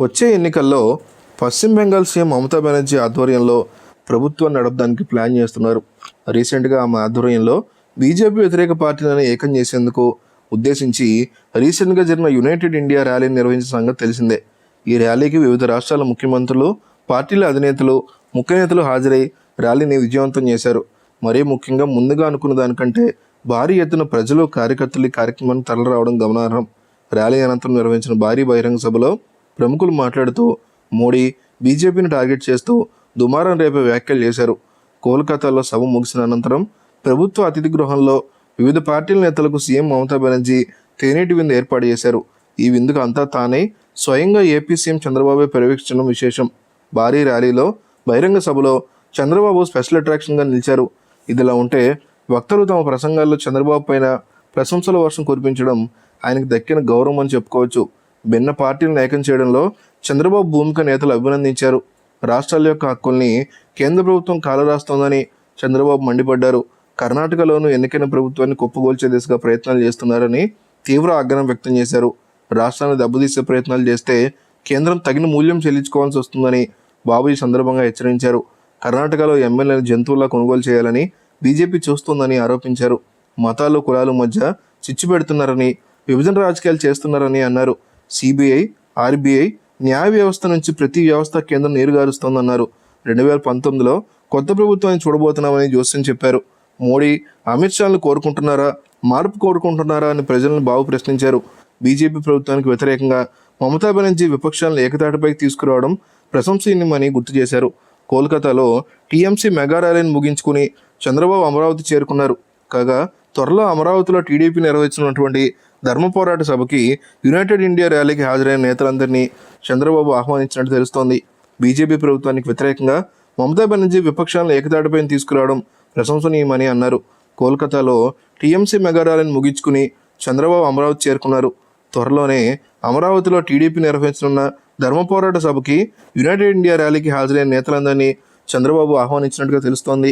వచ్చే ఎన్నికల్లో పశ్చిమ బెంగాల్ సీఎం మమతా బెనర్జీ ఆధ్వర్యంలో ప్రభుత్వం నడపడానికి ప్లాన్ చేస్తున్నారు. రీసెంట్గా ఆమె ఆధ్వర్యంలో బీజేపీ వ్యతిరేక పార్టీలను ఏకం చేసేందుకు ఉద్దేశించి రీసెంట్గా జరిగిన యునైటెడ్ ఇండియా ర్యాలీని నిర్వహించిన సంగతి తెలిసిందే. ఈ ర్యాలీకి వివిధ రాష్ట్రాల ముఖ్యమంత్రులు పార్టీల అధినేతలు ముఖ్య నేతలు హాజరై ర్యాలీని విజయవంతం చేశారు. మరీ ముఖ్యంగా ముందుగా అనుకున్న దానికంటే భారీ ఎత్తున ప్రజలు కార్యకర్తలు ఈ కార్యక్రమానికి తరలిరావడం గమనార్హం. ర్యాలీ అనంతరం నిర్వహించిన భారీ బహిరంగ సభలో ప్రముఖులు మాట్లాడుతూ మోడీ బీజేపీని టార్గెట్ చేస్తూ దుమారం రేపే వ్యాఖ్యలు చేశారు. కోల్కతాలో సభ ముగిసిన అనంతరం ప్రభుత్వ అతిథి గృహంలో వివిధ పార్టీల నేతలకు సీఎం మమతా బెనర్జీ తేనేటి విందు ఏర్పాటు చేశారు. ఈ విందుకు అంతా తానే స్వయంగా ఏపీ సీఎం చంద్రబాబు పర్యవేక్షించడం విశేషం. భారీ ర్యాలీలో బహిరంగ సభలో చంద్రబాబు స్పెషల్ అట్రాక్షన్గా నిలిచారు. ఇదిలా ఉంటే వక్తలు తమ ప్రసంగాల్లో చంద్రబాబు పైన ప్రశంసల వర్షం కురిపించడం ఆయనకు దక్కిన గౌరవం అని చెప్పుకోవచ్చు. భిన్న పార్టీలను ఏకం చేయడంలో చంద్రబాబు భూమిక నేతలు అభినందించారు. రాష్ట్రాల యొక్క హక్కుల్ని కేంద్ర ప్రభుత్వం కాలరాస్తోందని చంద్రబాబు మండిపడ్డారు. కర్ణాటకలోనూ ఎన్నికైన ప్రభుత్వాన్ని కుప్పగోల్చే దిశగా ప్రయత్నాలు చేస్తున్నారని తీవ్ర ఆగ్రహం వ్యక్తం చేశారు. రాష్ట్రాన్ని దెబ్బతీసే ప్రయత్నాలు చేస్తే కేంద్రం తగిన మూల్యం చెల్లించుకోవాల్సి వస్తుందని బాబు ఈ సందర్భంగా హెచ్చరించారు. కర్ణాటకలో ఎమ్మెల్యేలను జంతువులా కొనుగోలు చేయాలని బీజేపీ చూస్తోందని ఆరోపించారు. మతాలు కులాల మధ్య చిచ్చు పెడుతున్నారని విభజన రాజకీయాలు చేస్తున్నారని అన్నారు. సిబిఐ ఆర్బీఐ న్యాయ వ్యవస్థ నుంచి ప్రతి వ్యవస్థ కేంద్రం నీరుగారుస్తోందన్నారు. రెండు వేల పంతొమ్మిదిలో కొత్త ప్రభుత్వాన్ని చూడబోతున్నామని జోస్యం చెప్పారు. మోడీ అమిత్ షాను కోరుకుంటున్నారా? మార్పు కోరుకుంటున్నారా అని ప్రజలను బాబు ప్రశ్నించారు. బీజేపీ ప్రభుత్వానికి వ్యతిరేకంగా మమతా బెనర్జీ విపక్షాలను ఏకతాటిపైకి తీసుకురావడం ప్రశంసనీయమని గుర్తు చేశారు. కోల్కతాలో టీఎంసీ మెగా ర్యాలీని ముగించుకుని చంద్రబాబు అమరావతి చేరుకున్నారు. కాగా త్వరలో అమరావతిలో టీడీపీ నిర్వహించినటువంటి ధర్మ పోరాట సభకి యునైటెడ్ ఇండియా ర్యాలీకి హాజరైన నేతలందరినీ చంద్రబాబు ఆహ్వానించినట్టు తెలుస్తోంది. బీజేపీ ప్రభుత్వానికి వ్యతిరేకంగా మమతా బెనర్జీ విపక్షాలను ఏకతాటిపైన తీసుకురావడం ప్రశంసనీయమని అన్నారు. కోల్కతాలో టీఎంసీ మెగా ర్యాలీని ముగించుకుని చంద్రబాబు అమరావతి చేరుకున్నారు. త్వరలోనే అమరావతిలో టీడీపీ నిర్వహించనున్న ధర్మ పోరాట సభకి యునైటెడ్ ఇండియా ర్యాలీకి హాజరైన నేతలందరినీ చంద్రబాబు ఆహ్వానించినట్టుగా తెలుస్తోంది.